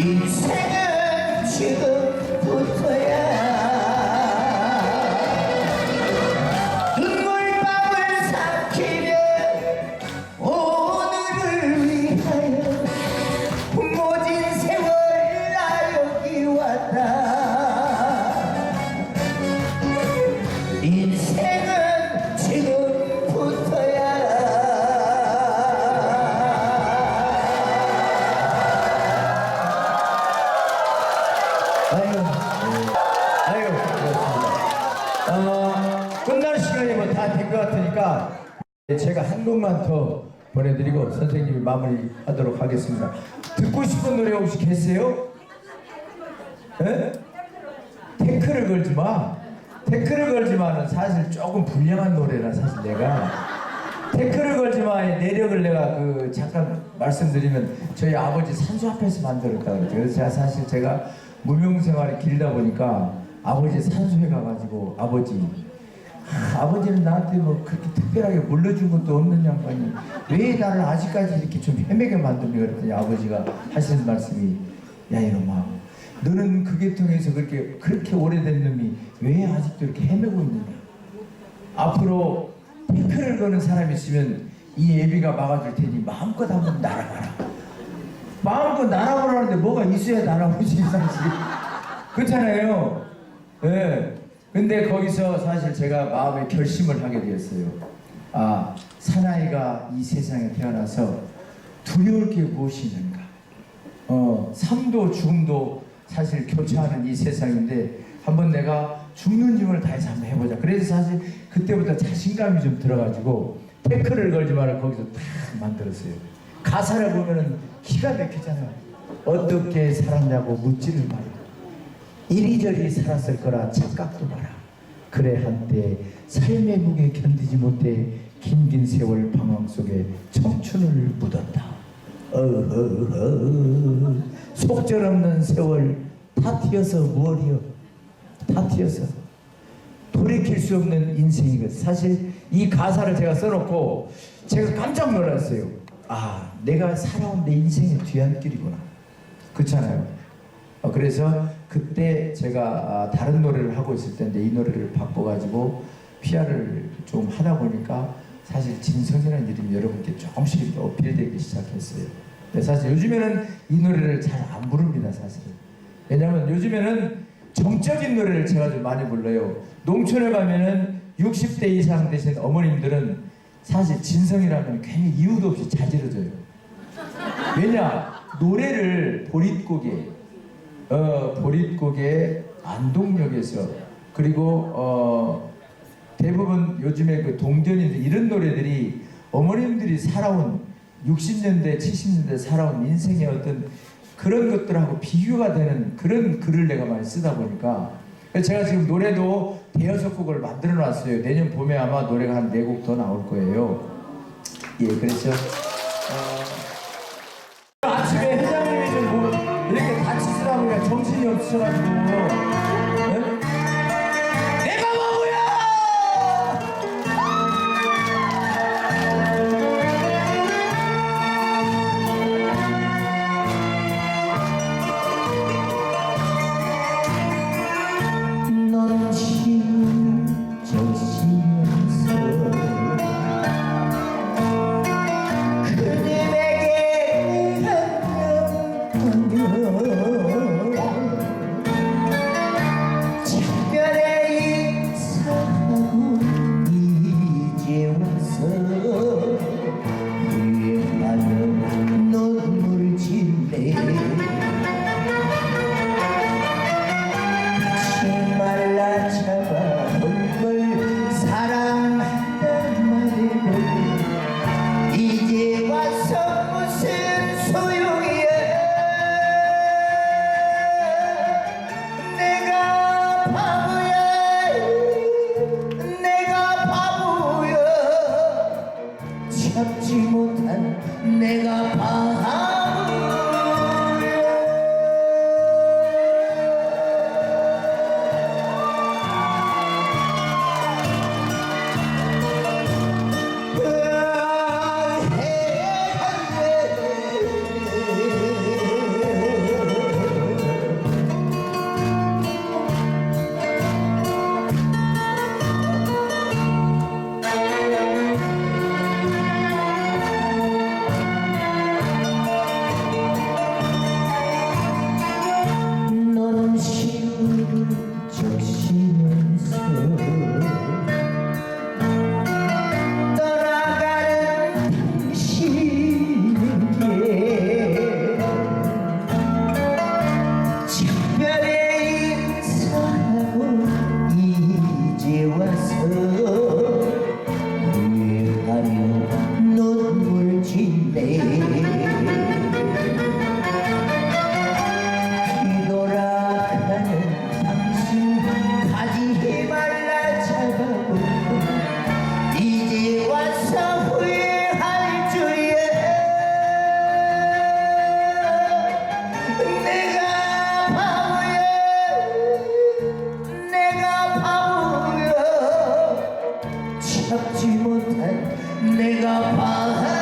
인생은 지금부터야 아유 아유 그렇습니다 어, 끝날 시간이 뭐 다 된 것 같으니까 제가 한 곡만 더 보내드리고 선생님이 마무리하도록 하겠습니다 듣고 싶은 노래 혹시 계세요? 예? 태클을 걸지 마. 태클을 걸지 마는 사실 조금 불량한 노래라 사실 내가 태클을 걸지 마의 내력을 내가 그 잠깐 말씀드리면 저희 아버지 산소 앞에서 만들었다 그랬죠. 그래서 제가 사실 제가 무명 생활이 길다 보니까 아버지 산소에 가가지고 아버지 아, 아버지는 나한테 뭐 그렇게 특별하게 물려준 것도 없는 양반이 왜 나를 아직까지 이렇게 좀 헤매게 만드냐 그랬더니 아버지가 하시는 말씀이 야 이놈아 너는 그 계통에서 그렇게 그렇게 오래된 놈이 왜 아직도 이렇게 헤매고 있느냐? 앞으로 태클을 거는 사람이 있으면 이 예비가 막아줄 테니 마음껏 한번 날아가라 마음껏 날아보라는데 뭐가 있어야 날아보지 사실 그렇잖아요 예. 근데 거기서 사실 제가 마음의 결심을 하게 되었어요 아 사나이가 이 세상에 태어나서 두려울 게 무엇이 있는가 어, 삶도 죽음도 사실 교차하는 이 세상인데 한번 내가 죽는 힘을 다해서 한번 해보자. 그래서 사실 그때부터 자신감이 좀 들어가지고 태클을 걸지 말아 거기서 딱 만들었어요. 가사를 보면은 기가 막히잖아요. 어떻게 살았냐고 묻지를 마라. 이리저리 살았을 거라 착각도 마라. 그래 한때 삶의 무게 견디지 못해 긴긴 세월 방황 속에 청춘을 묻었다. 어허허 속절 없는 세월 다 튀어서 무얼이여 다 튀어서 돌이킬 수 없는 인생이거든 사실 이 가사를 제가 써놓고 제가 깜짝 놀랐어요 아 내가 살아온 내 인생의 뒤안길이구나 그렇잖아요 어, 그래서 그때 제가 아, 다른 노래를 하고 있을 때인데 이 노래를 바꿔가지고 피아를 좀 하다 보니까 사실 진성이라는 이름이 여러분께 조금씩 어필되기 시작했어요. 사실 요즘에는 이 노래를 잘 안 부릅니다, 사실은. 왜냐면 요즘에는 정적인 노래를 제가 좀 많이 불러요. 농촌에 가면은 60대 이상 되신 어머님들은 사실 진성이라면 괜히 이유도 없이 자지러져요. 왜냐? 노래를 보릿고개, 어, 보릿고개 안동역에서 그리고 어, 대부분 요즘에 그 동전인데 이런 노래들이 어머님들이 살아온 60년대, 70년대 살아온 인생의 어떤 그런 것들하고 비교가 되는 그런 글을 내가 많이 쓰다 보니까 제가 지금 노래도 대여섯 곡을 만들어 놨어요. 내년 봄에 아마 노래가 한 네 곡 더 나올 거예요. 예, 그래서 내가 봐